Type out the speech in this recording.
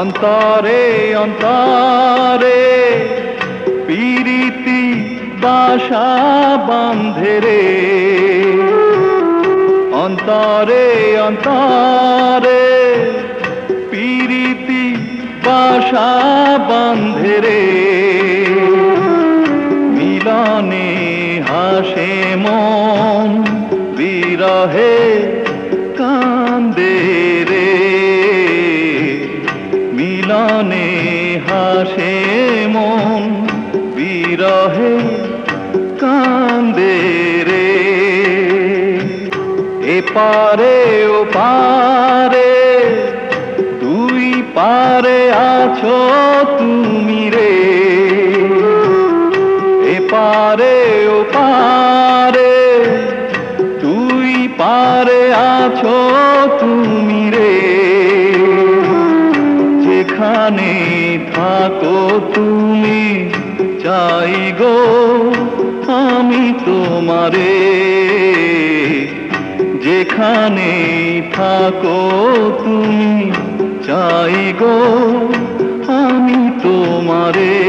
অন্তরে অন্তরে, পীরিতি বাসা বান্ধে রে। অন্তরে অন্তরে, পীরিতি বাসা বান্ধে রে। মিলনে হাসে মন, বিরহে মিলনে হাসে মন, বিরহে কান্দে রে। এপারে ও পারে দুই পারে আছো তুমি রে। এপারে ও পারে তুই পারে আছো তুমি রে। যেখানে থাকো তুমি চাই গো আমি তোমারে। যেখানে থাকো তুমি চাই গো আমি তোমারে।